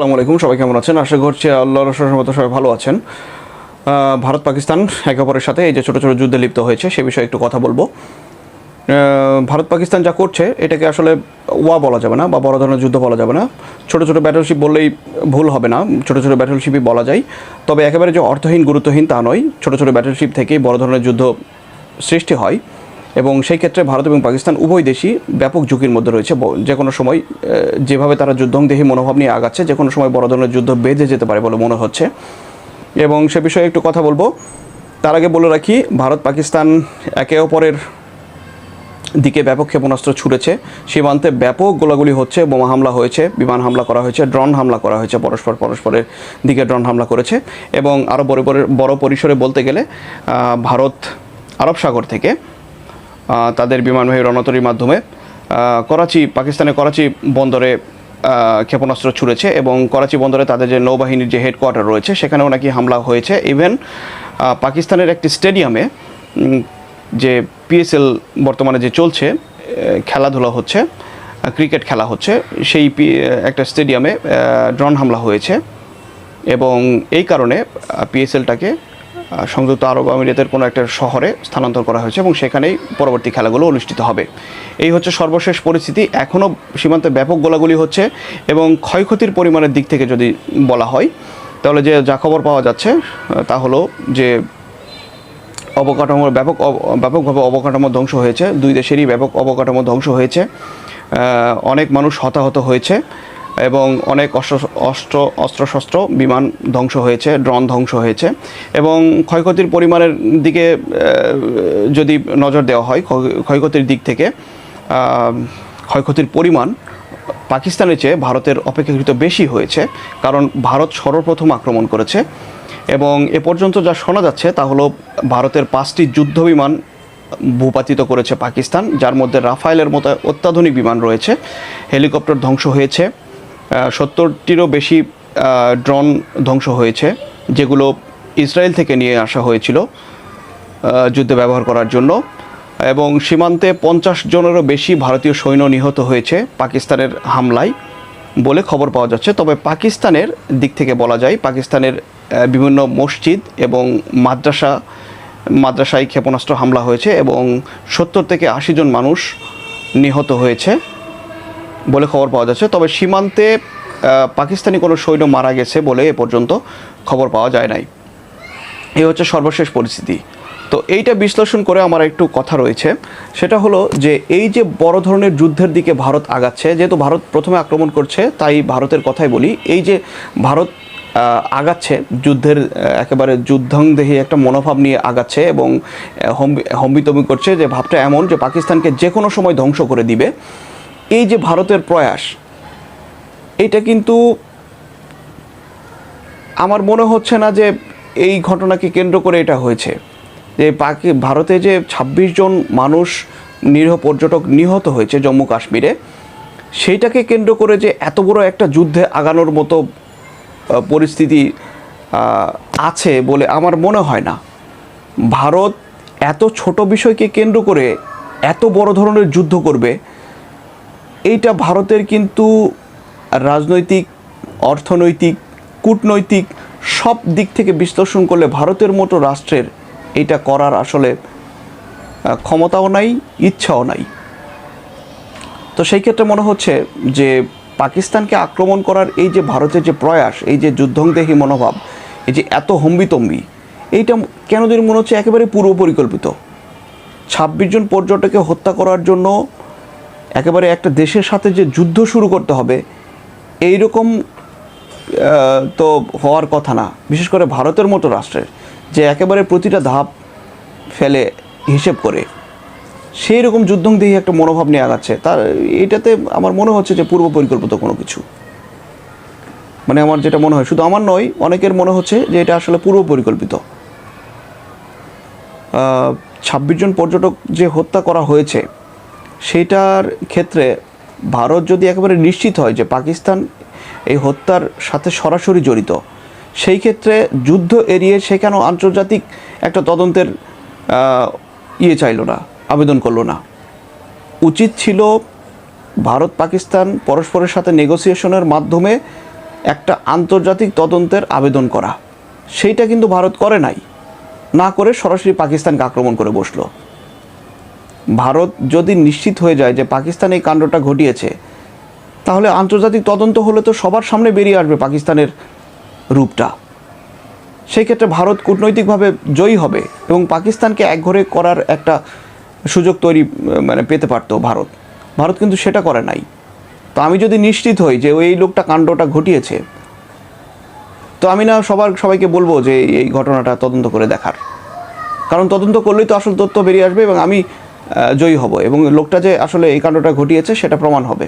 আসসালামু আলাইকুম, সবাই কেমন আছেন? আশা করছি আল্লাহর মতো সবাই ভালো আছেন। ভারত পাকিস্তান একে অপরের সাথে এই যে ছোটো ছোটো যুদ্ধে লিপ্ত হয়েছে, সে বিষয়ে একটু কথা বলব। ভারত পাকিস্তান যা করছে, এটাকে আসলে ওয়া বলা যাবে না বা বড় ধরনের যুদ্ধ বলা যাবে না। ছোটো ছোটো ব্যাটলশিপ বললেই ভুল হবে না, ছোটো ছোটো ব্যাটলশিপই বলা যায়। তবে একেবারে যে অর্থহীন, গুরুত্বহীন তা নয়। ছোটো ছোটো ব্যাটলশিপ থেকেই বড় ধরনের যুদ্ধ সৃষ্টি হয়। এবং সেই ক্ষেত্রে ভারত এবং পাকিস্তান উভয় দেশই ব্যাপক ঝুঁকির মধ্যে রয়েছে। যে কোনো সময় যেভাবে তারা যুদ্ধংদেহী মনোভাব নিয়ে আগাচ্ছে, যে কোনো সময় বড় ধরনের যুদ্ধ বেঁধে যেতে পারে বলে মনে হচ্ছে। এবং সে বিষয়ে একটু কথা বলব। তার আগে বলে রাখি, ভারত, পাকিস্তান একে অপরের দিকে ব্যাপক ক্ষেপণাস্ত্র ছুড়েছে। সীমান্তে ব্যাপক গোলাগুলি হচ্ছে, বোমা হামলা হয়েছে, বিমান হামলা করা হয়েছে, ড্রোন হামলা করা হয়েছে, পরস্পর পরস্পরের দিকে ড্রোন হামলা করেছে। এবং আরও বড় বড় পরিসরে বলতে গেলে ভারত আরব সাগর থেকে তাদের বিমানবাহী রণতরীর মাধ্যমে করাচি, পাকিস্তানের করাচি বন্দরে ক্ষেপণাস্ত্র ছুড়েছে এবং করাচি বন্দরে তাদের যে নৌবাহিনীর যে হেডকোয়ার্টার রয়েছে, সেখানেও নাকি হামলা হয়েছে। ইভেন পাকিস্তানের একটি স্টেডিয়ামে যে পিএসএল বর্তমানে যে চলছে খেলাধুলা হচ্ছে, ক্রিকেট খেলা হচ্ছে, সেই একটা স্টেডিয়ামে ড্রোন হামলা হয়েছে এবং এই কারণে পিএসএলটাকে সংযুক্ত আরব আমিরাতের কোনো একটা শহরে স্থানান্তর করা হয়েছে এবং সেখানেই পরবর্তী খেলাগুলো অনুষ্ঠিত হবে। এই হচ্ছে সর্বশেষ পরিস্থিতি। এখনও সীমান্তে ব্যাপক গোলাগুলি হচ্ছে এবং ক্ষয়ক্ষতির পরিমাণের দিক থেকে যদি বলা হয়, তাহলে যে যা খবর পাওয়া যাচ্ছে তা হলো যে অবকাঠামোর ব্যাপক ব্যাপকভাবে অবকাঠামো ধ্বংস হয়েছে। দুই দেশেরই ব্যাপক অবকাঠামো ধ্বংস হয়েছে। অনেক মানুষ হতাহত হয়েছে। এবং অনেক অস্ত্র অস্ত্র, অস্ত্রশস্ত্র বিমান ধ্বংস হয়েছে, ড্রোন ধ্বংস হয়েছে। এবং ক্ষয়ক্ষতির পরিমাণের দিকে যদি নজর দেওয়া হয় ক্ষয়ক্ষতির দিক থেকে ক্ষয়ক্ষতির পরিমাণ পাকিস্তানের চেয়ে ভারতের অপেক্ষাকৃত বেশি হয়েছে, কারণ ভারত সর্বপ্রথম আক্রমণ করেছে। এবং এ পর্যন্ত যা শোনা যাচ্ছে, তা হলো ভারতের পাঁচটি যুদ্ধ বিমান ভূপাতিত করেছে পাকিস্তান, যার মধ্যে রাফায়েলের মতো অত্যাধুনিক বিমান রয়েছে। হেলিকপ্টার ধ্বংস হয়েছে। সত্তরটিরও বেশি ড্রোন ধ্বংস হয়েছে, যেগুলো ইসরায়েল থেকে নিয়ে আসা হয়েছিল যুদ্ধে ব্যবহার করার জন্য। এবং সীমান্তে পঞ্চাশ জনেরও বেশি ভারতীয় সৈন্য নিহত হয়েছে পাকিস্তানের হামলায় বলে খবর পাওয়া যাচ্ছে। তবে পাকিস্তানের দিক থেকে বলা যায়, পাকিস্তানের বিভিন্ন মসজিদ এবং মাদ্রাসা, মাদ্রাসায় ক্ষেপণাস্ত্র হামলা হয়েছে এবং সত্তর থেকে আশি জন মানুষ নিহত হয়েছে। বলে খবর পাওয়া যাচ্ছে। তবে সীমান্তে পাকিস্তানি কোনো সৈন্য মারা গেছে বলে এ পর্যন্ত খবর পাওয়া যায় নাই। এই হচ্ছে সর্বশেষ পরিস্থিতি। তো এইটা বিশ্লেষণ করে আমার একটু কথা রয়েছে। সেটা হলো যে এই যে বড় ধরনের যুদ্ধের দিকে ভারত আগাচ্ছে যেহেতু ভারত প্রথমে আক্রমণ করছে তাই ভারতের কথাই বলি এই যে ভারত আগাচ্ছে যুদ্ধের একেবারে যুদ্ধাংদেহী একটা মনোভাব নিয়ে আগাচ্ছে এবং আহ, হম্বি হম্বিতম্বি করছে যে ভাবটা এমন যে পাকিস্তানকে যে কোনো সময় ধ্বংস করে দিবে। এই যে ভারতের প্রয়াস, এটা কিন্তু আমার মনে হচ্ছে না যে এই ঘটনাকে কেন্দ্র করে এটা হয়েছে। যে পাকি, ভারতে যে ২৬ জন মানুষ নিরীহ পর্যটক নিহত হয়েছে জম্মু কাশ্মীরে, সেইটাকে কেন্দ্র করে যে এত বড় একটা যুদ্ধে আগানোর মতো পরিস্থিতি আছে বলে আমার মনে হয় না। ভারত এত ছোট বিষয়কে কেন্দ্র করে এত বড় ধরনের যুদ্ধ করবে এইটা ভারতের কিন্তু রাজনৈতিক, অর্থনৈতিক, কূটনৈতিক সব দিক থেকে বিশ্লেষণ করলে ভারতের মতো রাষ্ট্রের এটা করার আসলে ক্ষমতাও নাই, ইচ্ছাও নাই। তো সেই ক্ষেত্রে মনে হচ্ছে যে পাকিস্তানকে আক্রমণ করার এই যে ভারতের যে প্রয়াস, এই যে যুদ্ধংদেহী মনোভাব, এই যে এত হম্বিতম্বি, এইটা কেন যেন মনে হচ্ছে একেবারে পূর্ব পরিকল্পিত ছাব্বিশ জন পর্যটকে হত্যা করার জন্য একেবারে একটা দেশের সাথে যে যুদ্ধ শুরু করতে হবে এই রকম তো হওয়ার কথা না। বিশেষ করে ভারতের মতো রাষ্ট্রের, যে একেবারে প্রতিটা ধাপ ফেলে হিসেব করে। সেই রকম যুদ্ধংদেহী একটা মনোভাব নিয়ে আগাচ্ছে। তার এটাতে আমার মনে হচ্ছে যে পূর্ব পরিকল্পিত কোনো কিছু। মানে আমার যেটা মনে হয়, শুধু আমার নয়, অনেকের মনে হচ্ছে যে এটা আসলে পূর্ব পরিকল্পিত। ছাব্বিশ জন পর্যটক যে হত্যা করা হয়েছে সেটার ক্ষেত্রে ভারত যদি একেবারে নিশ্চিত হয় যে পাকিস্তান এই হত্যার সাথে সরাসরি জড়িত, সেই ক্ষেত্রে যুদ্ধ এড়িয়ে সে কেন আন্তর্জাতিক একটা তদন্তের ইয়ে চাইলো না, আবেদন করল না? উচিত ছিল ভারত পাকিস্তান পরস্পরের সাথে নেগোসিয়েশনের মাধ্যমে একটা আন্তর্জাতিক তদন্তের আবেদন করা। সেইটা কিন্তু ভারত করে নাই। না করে সরাসরি পাকিস্তানকে আক্রমণ করে বসল। ভারত যদি নিশ্চিত হয়ে যায় যে পাকিস্তান এই কাণ্ডটা ঘটিয়েছে, তাহলে আন্তর্জাতিক তদন্ত হলে তো সবার সামনে বেরিয়ে আসবে পাকিস্তানের রূপটা। সেই ক্ষেত্রে ভারত কূটনৈতিকভাবে জয়ী হবে এবং পাকিস্তানকে একঘরে করার একটা সুযোগ তৈরি মানে পেতে পারতো ভারত। ভারত কিন্তু সেটা করে নাই। তো আমি যদি নিশ্চিত হই যে ওই লোকটা কাণ্ডটা ঘটিয়েছে, তো আমি না সবার, সবাইকে বলব যে এই ঘটনাটা তদন্ত করে দেখার। কারণ তদন্ত করলেই তো আসল তথ্য বেরিয়ে আসবে এবং আমি জয়ী হব। এবং লোকটা যে আসলে এই কাণ্ডটা ঘটিয়েছে, সেটা প্রমাণ হবে।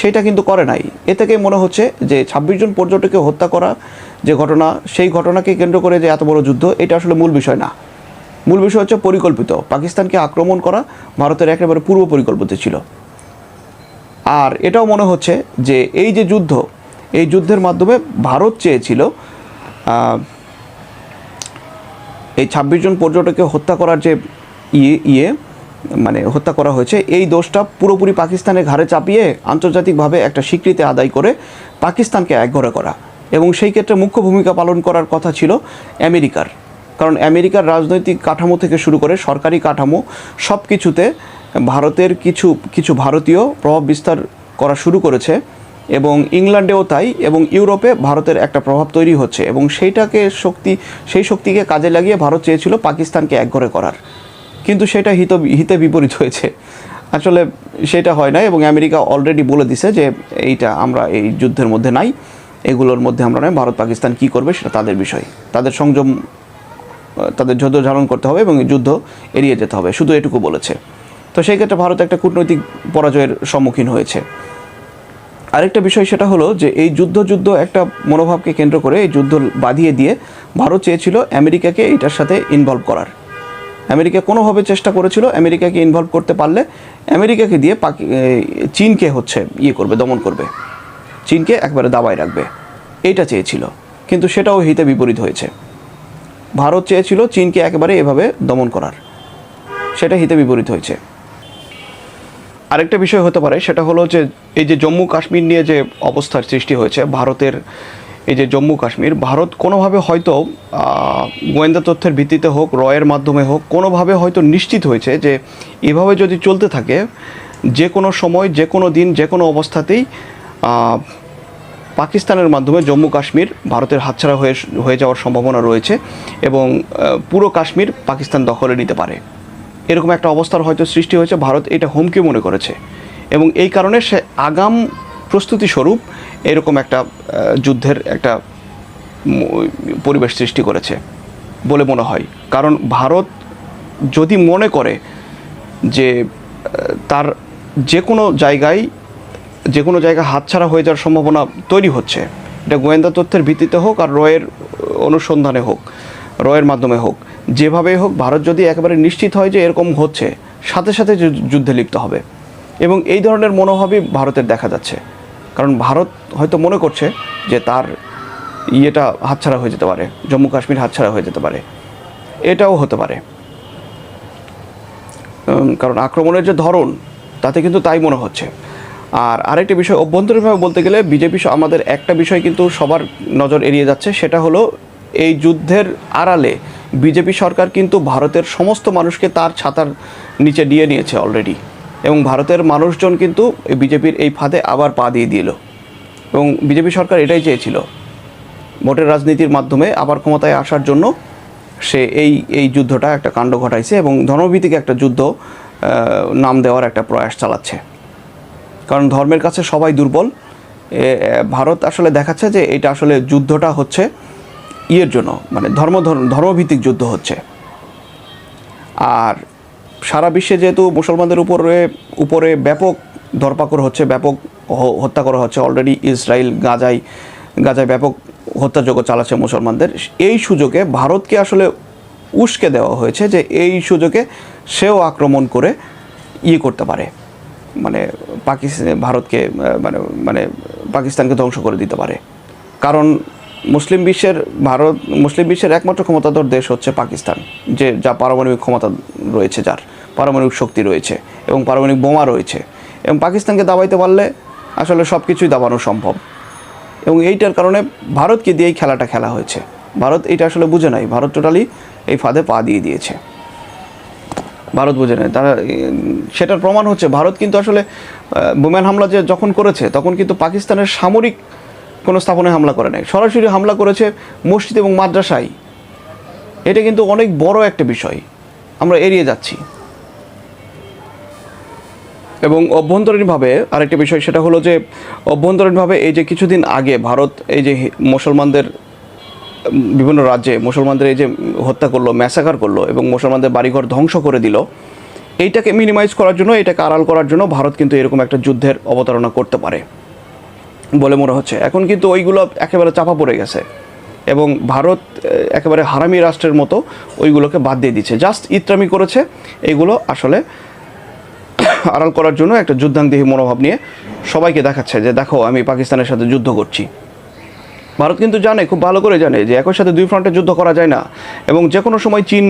সেটা কিন্তু করে নাই। এ থেকে মনে হচ্ছে যে ছাব্বিশ জন পর্যটককে হত্যা করা যে ঘটনা, সেই ঘটনাকে কেন্দ্র করে যে এত বড় যুদ্ধ, এটা আসলে মূল বিষয় না। মূল বিষয় হচ্ছে পরিকল্পিত। পাকিস্তানকে আক্রমণ করা ভারতের একেবারে পূর্ব পরিকল্পিত ছিল। আর এটাও মনে হচ্ছে যে এই যে যুদ্ধ, এই যুদ্ধের মাধ্যমে ভারত চেয়েছিল এই ছাব্বিশ জন পর্যটককে হত্যা করার যে ইয়ে ইয়ে মানে হত্যা করা হয়েছে। এই দোষটা পুরোপুরি পাকিস্তানের ঘাড়ে চাপিয়ে আন্তর্জাতিকভাবে একটা স্বীকৃতি আদায় করে পাকিস্তানকে একঘরে করা। এবং সেই ক্ষেত্রে মুখ্য ভূমিকা পালন করার কথা ছিল আমেরিকার। কারণ আমেরিকার রাজনৈতিক কাঠামো থেকে শুরু করে সরকারি কাঠামো সব কিছুতে ভারতের কিছু কিছু ভারতীয় প্রভাব বিস্তার করা শুরু করেছে। এবং ইংল্যান্ডেও তাই এবং ইউরোপে ভারতের একটা প্রভাব তৈরি হচ্ছে। এবং সেইটাকে শক্তি, সেই শক্তিকে কাজে লাগিয়ে ভারত চেয়েছিল পাকিস্তানকে একঘরে করার। কিন্তু সেটা হিত, হিতে বিপরীত হয়েছে। আসলে সেটা হয় না এবং আমেরিকা অলরেডি বলে দিছে যে এইটা আমরা এই যুদ্ধের মধ্যে নাই, এগুলোর মধ্যে আমরা নয়, ভারত পাকিস্তান কি করবে সেটা তাদের বিষয়। তাদের সংযম, তাদের যুদ্ধ ধারণ করতে হবে এবং যুদ্ধ এড়িয়ে যেতে হবে, শুধু এটুকু বলেছে। তো সেই ক্ষেত্রে ভারত একটা কূটনৈতিক পরাজয়ের সম্মুখীন হয়েছে। আরেকটা বিষয় সেটা হলো যে এই যুদ্ধ যুদ্ধ একটা মনোভাবকে কেন্দ্র করে এই যুদ্ধ বাঁধিয়ে দিয়ে ভারত চেয়েছিল আমেরিকাকে এটার সাথে ইনভলভ করার। আমেরিকা কোনোভাবে চেষ্টা করেছিল আমেরিকাকে ইনভলভ করতে পারলে আমেরিকাকে দিয়ে পাকি চীনকে হচ্ছে ইয়ে করবে, দমন করবে। চীনকে একবারে দাবায় রাখবে। এইটা চেয়েছিল। কিন্তু সেটাও হিতে বিপরীত হয়েছে। ভারত চেয়েছিল চীনকে একেবারে এভাবে দমন করার। সেটা হিতে বিপরীত হয়েছে। আরেকটা বিষয় হতে পারে, সেটা হলো যে এই যে জম্মু কাশ্মীর নিয়ে যে অবস্থার সৃষ্টি হয়েছে, ভারতের এই যে জম্মু কাশ্মীর, ভারত কোনোভাবে হয়তো গোয়েন্দা তথ্যের ভিত্তিতে হোক, রয়ের মাধ্যমে হোক, কোনোভাবে হয়তো নিশ্চিত হয়েছে যে এভাবে যদি চলতে থাকে, যে কোনো সময়, যে কোনো দিন, যে কোনো অবস্থাতেই পাকিস্তানের মাধ্যমে জম্মু কাশ্মীর ভারতের হাতছাড়া হয়ে হয়ে যাওয়ার সম্ভাবনা রয়েছে এবং পুরো কাশ্মীর পাকিস্তান দখলে নিতে পারে। এরকম একটা অবস্থার হয়তো সৃষ্টি হয়েছে, ভারত এটা হুমকি মনে করেছে। এবং এই কারণে সে আগাম প্রস্তুতি স্বরূপ এরকম একটা যুদ্ধের একটা পরিবেশ সৃষ্টি করেছে বলে মনে হয়। কারণ ভারত যদি মনে করে যে তার যে কোনো জায়গায়, যে কোনো জায়গায় হাতছাড়া হয়ে যাওয়ার সম্ভাবনা তৈরি হচ্ছে, এটা গোয়েন্দা তথ্যের ভিত্তিতে হোক আর রয়ের অনুসন্ধানে হোক, রয়ের মাধ্যমে হোক যেভাবেই হোক ভারত যদি একেবারে নিশ্চিত হয় যে এরকম হচ্ছে, সাথে সাথে যুদ্ধে লিপ্ত হবে। এবং এই ধরনের মনোভাবই ভারতের দেখা যাচ্ছে। কারণ ভারত হয়তো মনে করছে যে তার ইয়েটা হাতছাড়া হয়ে যেতে পারে, জম্মু কাশ্মীর হাতছাড়া হয়ে যেতে পারে। এটাও হতে পারে। কারণ আক্রমণের যে ধরন, তাতে কিন্তু তাই মনে হচ্ছে। আর আরেকটি বিষয়, অভ্যন্তরীণভাবে বলতে গেলে বিজেপি আমাদের একটা বিষয় কিন্তু সবার নজর এড়িয়ে যাচ্ছে, সেটা হলো এই যুদ্ধের আড়ালে বিজেপি সরকার কিন্তু ভারতের সমস্ত মানুষকে তার ছাতার নিচে দিয়ে নিয়েছে অলরেডি এবং ভারতের মানুষজন কিন্তু বিজেপির এই ফাঁদে আবার পা দিয়ে দিল। এবং বিজেপি সরকার এটাই চেয়েছিল, ভোটের রাজনীতির মাধ্যমে আবার ক্ষমতায় আসার জন্য সে এই এই যুদ্ধটা একটা কাণ্ড ঘটাইছে এবং ধর্মভিত্তিক একটা যুদ্ধ নাম দেওয়ার একটা প্রয়াস চালাচ্ছে। কারণ ধর্মের কাছে সবাই দুর্বল। ভারত আসলে দেখাচ্ছে যে এটা আসলে যুদ্ধটা হচ্ছে ইয়ের জন্য মানে ধর্ম- ধর্মভিত্তিক যুদ্ধ হচ্ছে। আর সারা বিশ্বে যেহেতু মুসলমানদের উপরে উপরে ব্যাপক ধরপাকড় হচ্ছে, ব্যাপক হত্যা করা হচ্ছে অলরেডি ইসরায়েল গাজায় গাজায় ব্যাপক হত্যাযোগ্য চালাচ্ছে মুসলমানদের। এই সুযোগে ভারতকে আসলে উস্কে দেওয়া হয়েছে যে এই সুযোগে সেও আক্রমণ করে ইয়ে করতে পারে। মানে পাকিস্তান, ভারতকে মানে মানে পাকিস্তানকে ধ্বংস করে দিতে পারে। কারণ মুসলিম বিশ্বের ভারত, মুসলিম বিশ্বের একমাত্র ক্ষমতাধর দেশ হচ্ছে পাকিস্তান, যে, যা পারমাণবিক ক্ষমতা রয়েছে, যার পারমাণবিক শক্তি রয়েছে এবং পারমাণবিক বোমা রয়েছে। এবং পাকিস্তানকে দাবাইতে পারলে আসলে সব কিছুই দাবানো সম্ভব। এবং এইটার কারণে ভারতকে দিয়েই খেলাটা খেলা হয়েছে। ভারত এটা আসলে বুঝে নাই। ভারত টোটালি এই ফাঁদে পা দিয়ে দিয়েছে। ভারত বুঝে নেয় তারা, সেটার প্রমাণ হচ্ছে, ভারত কিন্তু আসলে বিমান হামলা যে যখন করেছে, তখন কিন্তু পাকিস্তানের সামরিক কোনো স্থাপনায় হামলা করে নাই। সরাসরি হামলা করেছে মসজিদ এবং মাদ্রাসায়। এটা কিন্তু অনেক বড় একটা বিষয়। আমরা এড়িয়ে যাচ্ছি। এবং অভ্যন্তরীণভাবে আরেকটা বিষয় সেটা হলো যে, অভ্যন্তরীণভাবে এই যে কিছুদিন আগে ভারত এই যে মুসলমানদের, বিভিন্ন রাজ্যে মুসলমানদের এই যে হত্যা করল ম্যাসাকার করল এবং মুসলমানদের বাড়িঘর ধ্বংস করে দিল, এইটাকে মিনিমাইজ করার জন্য, এটাকে আড়াল করার জন্য ভারত কিন্তু এরকম একটা যুদ্ধের অবতারণা করতে পারে। বলে মনে হচ্ছে। এখন কিন্তু ওইগুলো একেবারে চাপা পড়ে গেছে এবং ভারত একেবারে হারামি রাষ্ট্রের মতো ওইগুলোকে বাদ দিয়ে দিচ্ছে। জাস্ট ইত্রামি করেছে এইগুলো আসলে আড়াল করার জন্য একটা যুদ্ধাঙ্গদেহী মনোভাব নিয়ে সবাইকে দেখাচ্ছে যে, দেখো, আমি পাকিস্তানের সাথে যুদ্ধ করছি। ভারত কিন্তু জানে, খুব ভালো করে জানে যে, একই সাথে দুই ফ্রন্টে যুদ্ধ করা যায় না এবং যে কোনো সময় চীন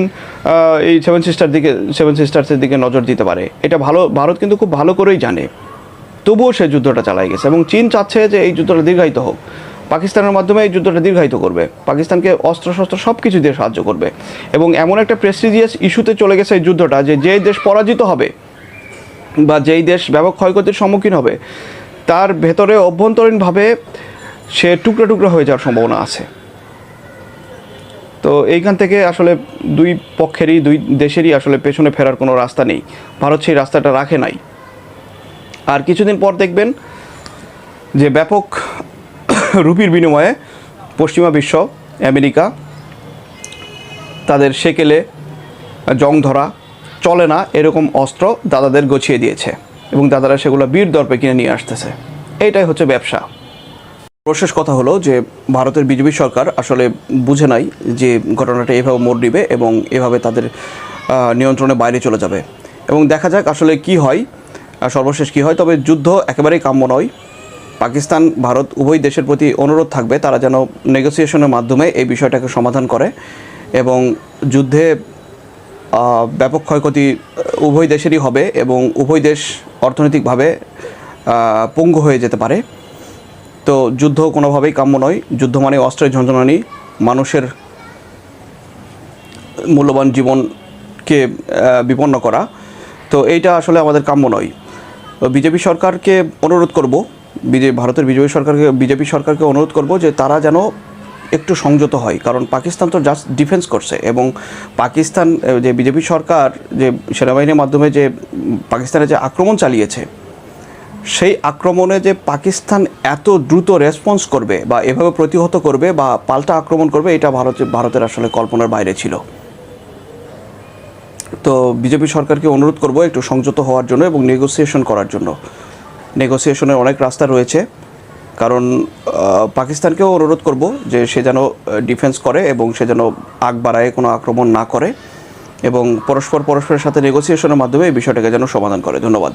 এই সেভেন সিস্টার দিকে সেভেন সিস্টার্সের দিকে নজর দিতে পারে। এটা ভালো, ভারত কিন্তু খুব ভালো করেই জানে। তবুও সে যুদ্ধটা চালাই গেছে এবং চীন চাচ্ছে যে এই যুদ্ধটা দীর্ঘায়িত হোক। পাকিস্তানের মাধ্যমে এই যুদ্ধটা দীর্ঘায়িত করবে। পাকিস্তানকে অস্ত্রশস্ত্র সব কিছু দিয়ে সাহায্য করবে। এবং এমন একটা প্রেস্টিজিয়াস ইস্যুতে চলে গেছে এই যুদ্ধটা যে যেই দেশ পরাজিত হবে বা যেই দেশ ব্যাপক ক্ষয়ক্ষতির সম্মুখীন হবে, তার ভেতরে অভ্যন্তরীণভাবে সে টুকরো টুকরো হয়ে যাওয়ার সম্ভাবনা আছে। তো এইখান থেকে আসলে দুই পক্ষেরই, দুই দেশেরই আসলে পেছনে ফেরার কোনো রাস্তা নেই। ভারত সেই রাস্তাটা রাখে নাই। আর কিছুদিন পর দেখবেন যে ব্যাপক রুপির বিনিময়ে পশ্চিমা বিশ্ব, আমেরিকা তাদের সেকেলে জং ধরা চলে না এরকম অস্ত্র দাদাদের গছিয়ে দিয়েছে এবং দাদারা সেগুলো বীর দর্পে কিনে নিয়ে আসতেছে। এইটাই হচ্ছে ব্যবসা। প্রশেষ কথা হলো যে ভারতের বিজেপি সরকার আসলে বুঝে নাই যে ঘটনাটা এভাবে মোড় নিবে এবং এভাবে তাদের নিয়ন্ত্রণে বাইরে চলে যাবে। এবং দেখা যাক আসলে কি হয়। সর্বশেষ কি হয়? তবে যুদ্ধ একেবারেই কাম্য নয়। পাকিস্তান, ভারত উভয় দেশের প্রতি অনুরোধ থাকবে তারা যেন নেগোসিয়েশনের মাধ্যমে এই বিষয়টাকে সমাধান করে এবং যুদ্ধে ব্যাপক ক্ষয়ক্ষতি উভয় দেশেরই হবে এবং উভয় দেশ অর্থনৈতিকভাবে পঙ্গু হয়ে যেতে পারে। তো যুদ্ধ কোনোভাবেই কাম্য নয়। যুদ্ধ মানে অস্ত্রের ঝঞ্ঝনানি মানুষের মূল্যবান জীবনকে বিপন্ন করা। তো এইটা আসলে আমাদের কাম্য নয়। বিজেপি সরকারকে অনুরোধ করব, বিজে, ভারতের বিজেপি সরকারকে বিজেপি সরকারকে অনুরোধ করব যে তারা যেন একটু সংযত হয়। কারণ পাকিস্তান তো জাস্ট ডিফেন্স করছে এবং পাকিস্তান যে বিজেপি সরকার, যে সেনাবাহিনীর মাধ্যমে যে পাকিস্তানে যে আক্রমণ চালিয়েছে, সেই আক্রমণে যে পাকিস্তান এত দ্রুত রেসপন্স করবে বা এভাবে প্রতিহত করবে বা পাল্টা আক্রমণ করবে, এটা ভারত, ভারতের আসলে কল্পনার বাইরে ছিল। তো বিজেপি সরকারকে অনুরোধ করব একটু সংযত হওয়ার জন্য এবং নেগোসিয়েশন করার জন্য। নেগোসিয়েশনের অনেক রাস্তা রয়েছে, কারণ পাকিস্তানকেও অনুরোধ করব যে সে যেন ডিফেন্স করে এবং সে যেন আগ বাড়ায় কোনো আক্রমণ না করে এবং পরস্পর পরস্পরের সাথে নেগোসিয়েশনের মাধ্যমে এই বিষয়টাকে যেন সমাধান করে। ধন্যবাদ।